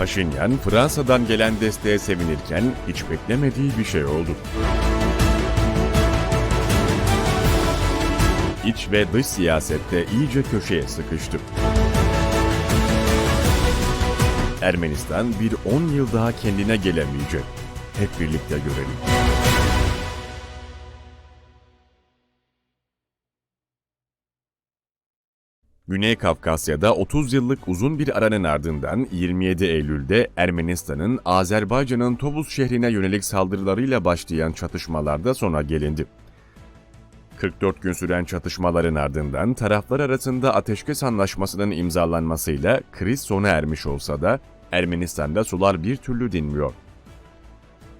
Paşinyan, Fransa'dan gelen desteğe sevinirken hiç beklemediği bir şey oldu. İç ve dış siyasette iyice köşeye sıkıştı. Ermenistan bir 10 yıl daha kendine gelemeyecek. Hep birlikte görelim. Güney Kafkasya'da 30 yıllık uzun bir aranın ardından 27 Eylül'de Ermenistan'ın Azerbaycan'ın Tovuz şehrine yönelik saldırılarıyla başlayan çatışmalarda sona gelindi. 44 gün süren çatışmaların ardından taraflar arasında ateşkes anlaşmasının imzalanmasıyla kriz sona ermiş olsa da Ermenistan'da sular bir türlü dinmiyor.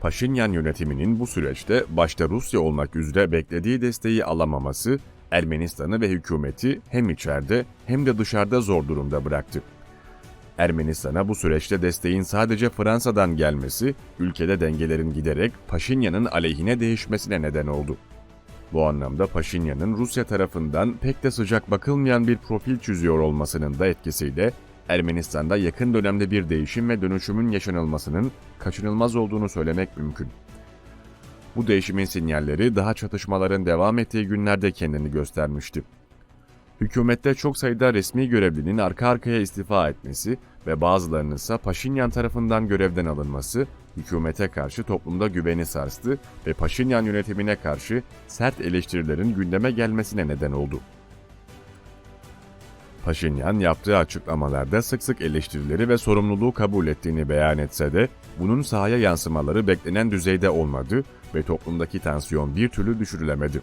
Paşinyan yönetiminin bu süreçte başta Rusya olmak üzere beklediği desteği alamaması Ermenistan'ı ve hükümeti hem içeride hem de dışarıda zor durumda bıraktı. Ermenistan'a bu süreçte desteğin sadece Fransa'dan gelmesi, ülkede dengelerin giderek Paşinyan'ın aleyhine değişmesine neden oldu. Bu anlamda Paşinyan'ın Rusya tarafından pek de sıcak bakılmayan bir profil çiziyor olmasının da etkisiyle Ermenistan'da yakın dönemde bir değişim ve dönüşümün yaşanılmasının kaçınılmaz olduğunu söylemek mümkün. Bu değişimin sinyalleri daha çatışmaların devam ettiği günlerde kendini göstermişti. Hükümette çok sayıda resmi görevlinin arka arkaya istifa etmesi ve bazılarının ise Paşinyan tarafından görevden alınması, hükümete karşı toplumda güveni sarstı ve Paşinyan yönetimine karşı sert eleştirilerin gündeme gelmesine neden oldu. Paşinyan yaptığı açıklamalarda sık sık eleştirileri ve sorumluluğu kabul ettiğini beyan etse de bunun sahaya yansımaları beklenen düzeyde olmadı ve toplumdaki tansiyon bir türlü düşürülemedi.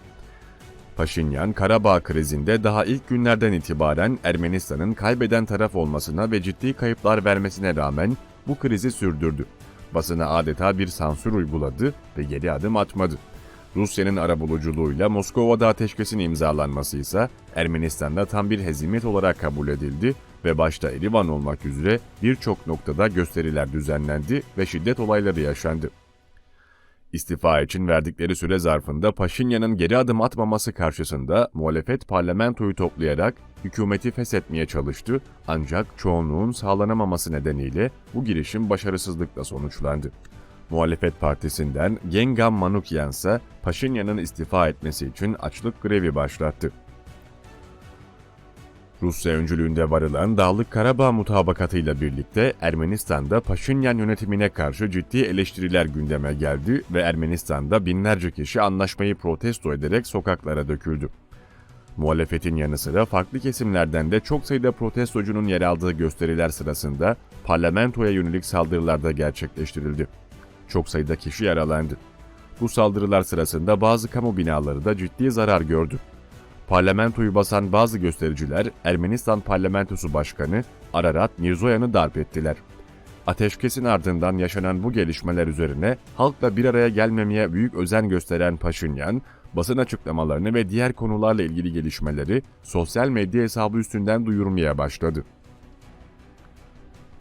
Paşinyan, Karabağ krizinde daha ilk günlerden itibaren Ermenistan'ın kaybeden taraf olmasına ve ciddi kayıplar vermesine rağmen bu krizi sürdürdü. Basına adeta bir sansür uyguladı ve geri adım atmadı. Rusya'nın arabuluculuğuyla Moskova'da ateşkesin imzalanması ise Ermenistan'da tam bir hezimet olarak kabul edildi ve başta Erivan olmak üzere birçok noktada gösteriler düzenlendi ve şiddet olayları yaşandı. İstifa için verdikleri süre zarfında Paşinyan'ın geri adım atmaması karşısında muhalefet parlamentoyu toplayarak hükümeti feshetmeye çalıştı ancak çoğunluğun sağlanamaması nedeniyle bu girişim başarısızlıkla sonuçlandı. Muhalefet Partisi'nden Gengam Manukyan ise Paşinyan'ın istifa etmesi için açlık grevi başlattı. Rusya öncülüğünde varılan Dağlık Karabağ mutabakatıyla birlikte Ermenistan'da Paşinyan yönetimine karşı ciddi eleştiriler gündeme geldi ve Ermenistan'da binlerce kişi anlaşmayı protesto ederek sokaklara döküldü. Muhalefetin yanı sıra farklı kesimlerden de çok sayıda protestocunun yer aldığı gösteriler sırasında parlamentoya yönelik saldırılar da gerçekleştirildi. Çok sayıda kişi yaralandı. Bu saldırılar sırasında bazı kamu binaları da ciddi zarar gördü. Parlamentoyu basan bazı göstericiler Ermenistan Parlamentosu Başkanı Ararat Mirzoyan'ı darp ettiler. Ateşkesin ardından yaşanan bu gelişmeler üzerine halkla bir araya gelmemeye büyük özen gösteren Paşinyan, basın açıklamalarını ve diğer konularla ilgili gelişmeleri sosyal medya hesabı üstünden duyurmaya başladı.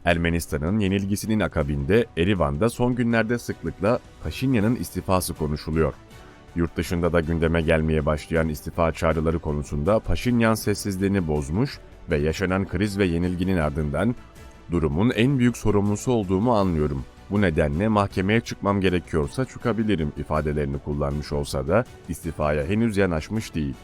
Ermenistan'ın yenilgisinin akabinde Erivan'da son günlerde sıklıkla Paşinyan'ın istifası konuşuluyor. Yurt dışında da gündeme gelmeye başlayan istifa çağrıları konusunda Paşinyan sessizliğini bozmuş ve yaşanan kriz ve yenilginin ardından durumun en büyük sorumlusu olduğumu anlıyorum. Bu nedenle mahkemeye çıkmam gerekiyorsa çıkabilirim ifadelerini kullanmış olsa da istifaya henüz yanaşmış değil.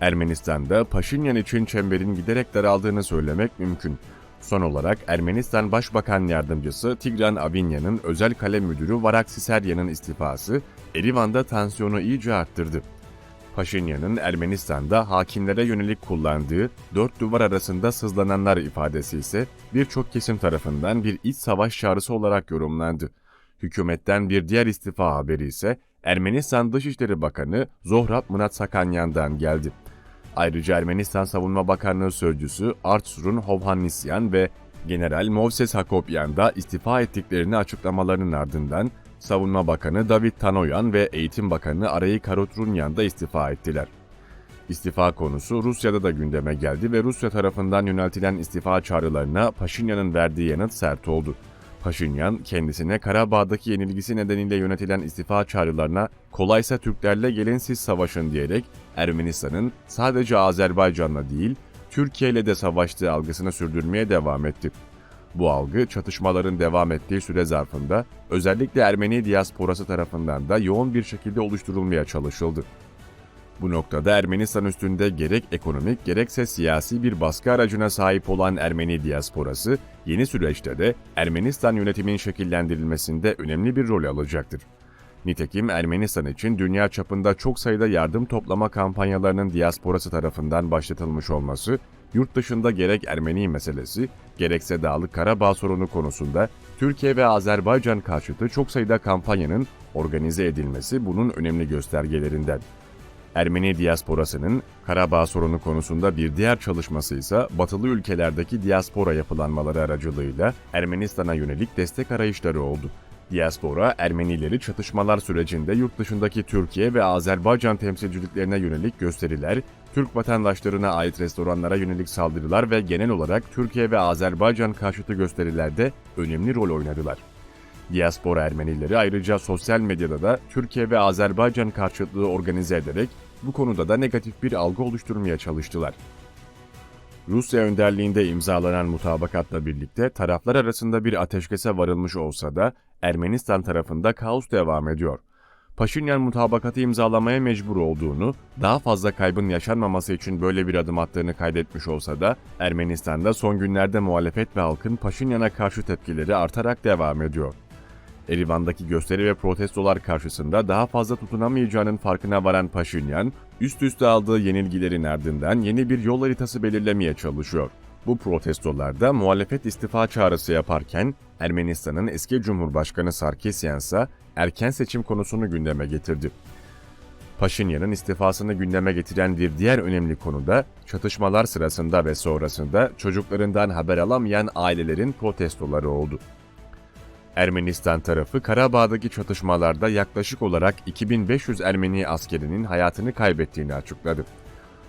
Ermenistan'da Paşinyan için çemberin giderek daraldığını söylemek mümkün. Son olarak Ermenistan Başbakan Yardımcısı Tigran Avinyan'ın özel kalem müdürü Varak Siseryan'ın istifası Erivan'da tansiyonu iyice arttırdı. Paşinyan'ın Ermenistan'da hakimlere yönelik kullandığı dört duvar arasında sızlananlar ifadesi ise birçok kesim tarafından bir iç savaş çağrısı olarak yorumlandı. Hükümetten bir diğer istifa haberi ise Ermenistan Dışişleri Bakanı Zohrab Mınat Sakanyan'dan geldi. Ayrıca Ermenistan Savunma Bakanlığı Sözcüsü Artsurun Hovhannisyan ve General Movses Hakopyan da istifa ettiklerini açıklamalarının ardından Savunma Bakanı David Tanoyan ve Eğitim Bakanı Arayi Karotrunyan da istifa ettiler. İstifa konusu Rusya'da da gündeme geldi ve Rusya tarafından yöneltilen istifa çağrılarına Paşinyan'ın verdiği yanıt sert oldu. Paşinyan kendisine Karabağ'daki yenilgisi nedeniyle yönetilen istifa çağrılarına kolaysa Türklerle gelin siz savaşın diyerek Ermenistan'ın sadece Azerbaycan'la değil Türkiye ile de savaştığı algısını sürdürmeye devam etti. Bu algı çatışmaların devam ettiği süre zarfında özellikle Ermeni diasporası tarafından da yoğun bir şekilde oluşturulmaya çalışıldı. Bu noktada Ermenistan üstünde gerek ekonomik gerekse siyasi bir baskı aracına sahip olan Ermeni diasporası yeni süreçte de Ermenistan yönetimin şekillendirilmesinde önemli bir rol alacaktır. Nitekim Ermenistan için dünya çapında çok sayıda yardım toplama kampanyalarının diasporası tarafından başlatılmış olması, yurt dışında gerek Ermeni meselesi, gerekse Dağlık Karabağ sorunu konusunda Türkiye ve Azerbaycan karşıtı çok sayıda kampanyanın organize edilmesi bunun önemli göstergelerinden. Ermeni diasporasının Karabağ sorunu konusunda bir diğer çalışması ise batılı ülkelerdeki diaspora yapılanmaları aracılığıyla Ermenistan'a yönelik destek arayışları oldu. Diaspora, Ermenileri çatışmalar sürecinde yurt dışındaki Türkiye ve Azerbaycan temsilciliklerine yönelik gösteriler, Türk vatandaşlarına ait restoranlara yönelik saldırılar ve genel olarak Türkiye ve Azerbaycan karşıtı gösterilerde önemli rol oynadılar. Diaspora Ermenileri ayrıca sosyal medyada da Türkiye ve Azerbaycan karşıtlığı organize ederek bu konuda da negatif bir algı oluşturmaya çalıştılar. Rusya önderliğinde imzalanan mutabakatla birlikte taraflar arasında bir ateşkese varılmış olsa da Ermenistan tarafında kaos devam ediyor. Paşinyan mutabakatı imzalamaya mecbur olduğunu, daha fazla kaybın yaşanmaması için böyle bir adım attığını kaydetmiş olsa da Ermenistan'da son günlerde muhalefet ve halkın Paşinyan'a karşı tepkileri artarak devam ediyor. Erivan'daki gösteri ve protestolar karşısında daha fazla tutunamayacağının farkına varan Paşinyan, üst üste aldığı yenilgilerin ardından yeni bir yol haritası belirlemeye çalışıyor. Bu protestolarda muhalefet istifa çağrısı yaparken Ermenistan'ın eski Cumhurbaşkanı Sarkisyan ise erken seçim konusunu gündeme getirdi. Paşinyan'ın istifasını gündeme getiren bir diğer önemli konu da çatışmalar sırasında ve sonrasında çocuklarından haber alamayan ailelerin protestoları oldu. Ermenistan tarafı Karabağ'daki çatışmalarda yaklaşık olarak 2500 Ermeni askerinin hayatını kaybettiğini açıkladı.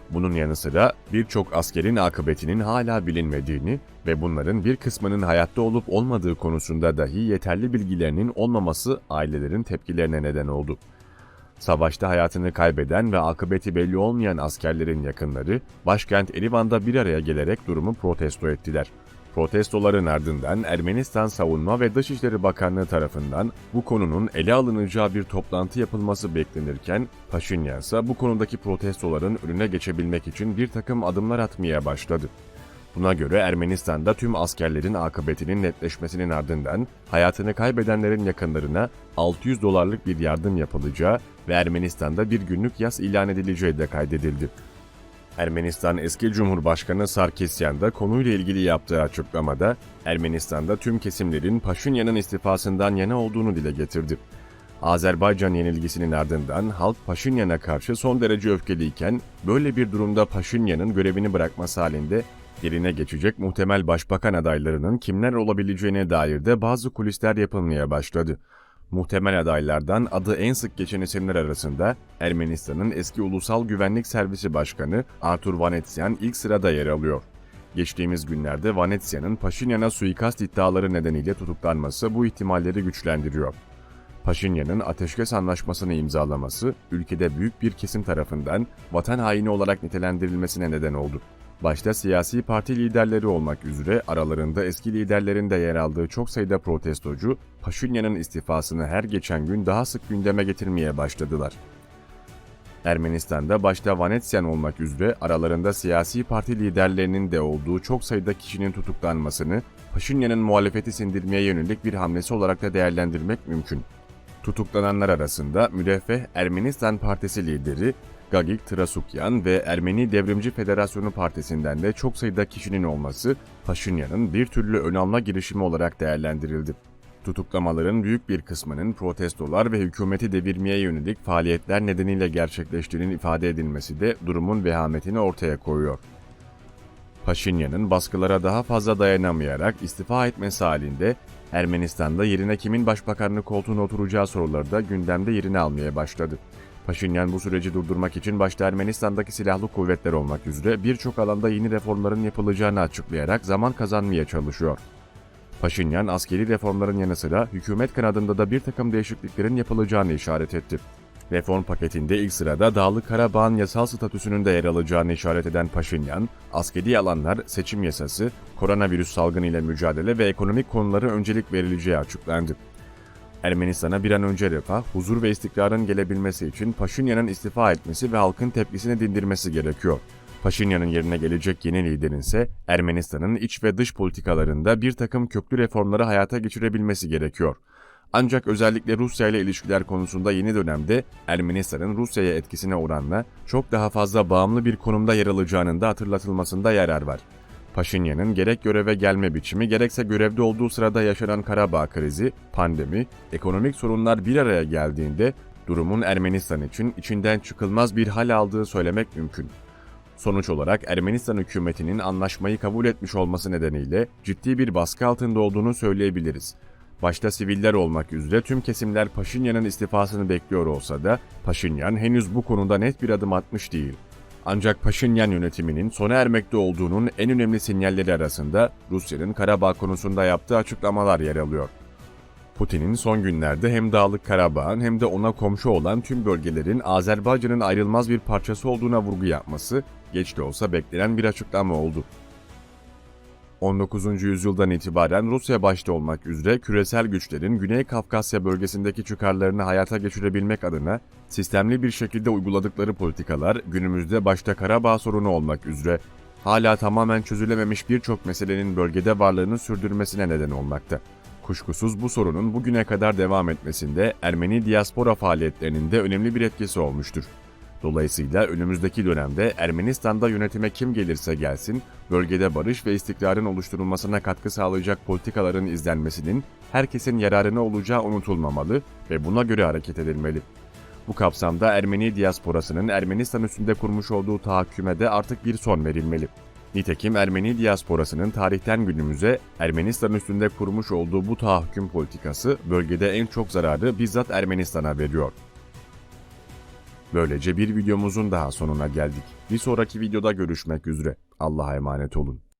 Bunun yanı sıra birçok askerin akıbetinin hala bilinmediğini ve bunların bir kısmının hayatta olup olmadığı konusunda dahi yeterli bilgilerinin olmaması ailelerin tepkilerine neden oldu. Savaşta hayatını kaybeden ve akıbeti belli olmayan askerlerin yakınları başkent Erivan'da bir araya gelerek durumu protesto ettiler. Protestoların ardından Ermenistan Savunma ve Dışişleri Bakanlığı tarafından bu konunun ele alınacağı bir toplantı yapılması beklenirken Paşinyan ise bu konudaki protestoların önüne geçebilmek için bir takım adımlar atmaya başladı. Buna göre Ermenistan'da tüm askerlerin akıbetinin netleşmesinin ardından hayatını kaybedenlerin yakınlarına 600 dolarlık bir yardım yapılacağı ve Ermenistan'da bir günlük yas ilan edileceği de kaydedildi. Ermenistan eski Cumhurbaşkanı Sarkisyan da konuyla ilgili yaptığı açıklamada Ermenistan'da tüm kesimlerin Paşinyan'ın istifasından yana olduğunu dile getirdi. Azerbaycan yenilgisinin ardından halk Paşinyan'a karşı son derece öfkeliyken böyle bir durumda Paşinyan'ın görevini bırakması halinde yerine geçecek muhtemel başbakan adaylarının kimler olabileceğine dair de bazı kulisler yapılmaya başladı. Muhtemel adaylardan adı en sık geçen isimler arasında Ermenistan'ın eski Ulusal Güvenlik Servisi Başkanı Artur Vanetsyan ilk sırada yer alıyor. Geçtiğimiz günlerde Vanetsyan'ın Paşinyan'a suikast iddiaları nedeniyle tutuklanması bu ihtimalleri güçlendiriyor. Paşinyan'ın ateşkes anlaşmasını imzalaması, ülkede büyük bir kesim tarafından vatan haini olarak nitelendirilmesine neden oldu. Başta siyasi parti liderleri olmak üzere aralarında eski liderlerin de yer aldığı çok sayıda protestocu, Paşinyan'ın istifasını her geçen gün daha sık gündeme getirmeye başladılar. Ermenistan'da başta Vanetsyan olmak üzere aralarında siyasi parti liderlerinin de olduğu çok sayıda kişinin tutuklanmasını Paşinyan'ın muhalefeti sindirmeye yönelik bir hamlesi olarak da değerlendirmek mümkün. Tutuklananlar arasında Müreffeh Ermenistan Partisi lideri Gagik Trasukyan ve Ermeni Devrimci Federasyonu Partisi'nden de çok sayıda kişinin olması Paşinyan'ın bir türlü ön alma girişimi olarak değerlendirildi. Tutuklamaların büyük bir kısmının protestolar ve hükümeti devirmeye yönelik faaliyetler nedeniyle gerçekleştiğinin ifade edilmesi de durumun vehametini ortaya koyuyor. Paşinyan'ın baskılara daha fazla dayanamayarak istifa etmesi halinde Ermenistan'da yerine kimin başbakanlık koltuğuna oturacağı soruları da gündemde yerini almaya başladı. Paşinyan bu süreci durdurmak için başta Ermenistan'daki silahlı kuvvetler olmak üzere birçok alanda yeni reformların yapılacağını açıklayarak zaman kazanmaya çalışıyor. Paşinyan askeri reformların yanı sıra hükümet kanadında da bir takım değişikliklerin yapılacağını işaret etti. Reform paketinde ilk sırada Dağlık Karabağ'ın yasal statüsünün de yer alacağını işaret eden Paşinyan, askeri alanlar, seçim yasası, koronavirüs salgını ile mücadele ve ekonomik konulara öncelik verileceği açıklandı. Ermenistan'a bir an önce refah, huzur ve istikrarın gelebilmesi için Paşinyan'ın istifa etmesi ve halkın tepkisini dindirmesi gerekiyor. Paşinyan'ın yerine gelecek yeni liderin ise Ermenistan'ın iç ve dış politikalarında bir takım köklü reformları hayata geçirebilmesi gerekiyor. Ancak özellikle Rusya ile ilişkiler konusunda yeni dönemde Ermenistan'ın Rusya'ya etkisine oranla çok daha fazla bağımlı bir konumda yer alacağının da hatırlatılmasında yarar var. Paşinyan'ın gerek göreve gelme biçimi gerekse görevde olduğu sırada yaşanan Karabağ krizi, pandemi, ekonomik sorunlar bir araya geldiğinde durumun Ermenistan için içinden çıkılmaz bir hal aldığı söylemek mümkün. Sonuç olarak Ermenistan hükümetinin anlaşmayı kabul etmiş olması nedeniyle ciddi bir baskı altında olduğunu söyleyebiliriz. Başta siviller olmak üzere tüm kesimler Paşinyan'ın istifasını bekliyor olsa da Paşinyan henüz bu konuda net bir adım atmış değil. Ancak Paşinyan yönetiminin sona ermekte olduğunun en önemli sinyalleri arasında Rusya'nın Karabağ konusunda yaptığı açıklamalar yer alıyor. Putin'in son günlerde hem Dağlık Karabağ'ın hem de ona komşu olan tüm bölgelerin Azerbaycan'ın ayrılmaz bir parçası olduğuna vurgu yapması geç de olsa beklenen bir açıklama oldu. 19. yüzyıldan itibaren Rusya başta olmak üzere küresel güçlerin Güney Kafkasya bölgesindeki çıkarlarını hayata geçirebilmek adına sistemli bir şekilde uyguladıkları politikalar günümüzde başta Karabağ sorunu olmak üzere hala tamamen çözülememiş birçok meselenin bölgede varlığını sürdürmesine neden olmakta. Kuşkusuz bu sorunun bugüne kadar devam etmesinde Ermeni diaspora faaliyetlerinin de önemli bir etkisi olmuştur. Dolayısıyla önümüzdeki dönemde Ermenistan'da yönetime kim gelirse gelsin, bölgede barış ve istikrarın oluşturulmasına katkı sağlayacak politikaların izlenmesinin herkesin yararına olacağı unutulmamalı ve buna göre hareket edilmeli. Bu kapsamda Ermeni diasporasının Ermenistan üstünde kurmuş olduğu tahakküme de artık bir son verilmeli. Nitekim Ermeni diasporasının tarihten günümüze Ermenistan üstünde kurmuş olduğu bu tahakküm politikası bölgede en çok zararı bizzat Ermenistan'a veriyor. Böylece bir videomuzun daha sonuna geldik. Bir sonraki videoda görüşmek üzere. Allah'a emanet olun.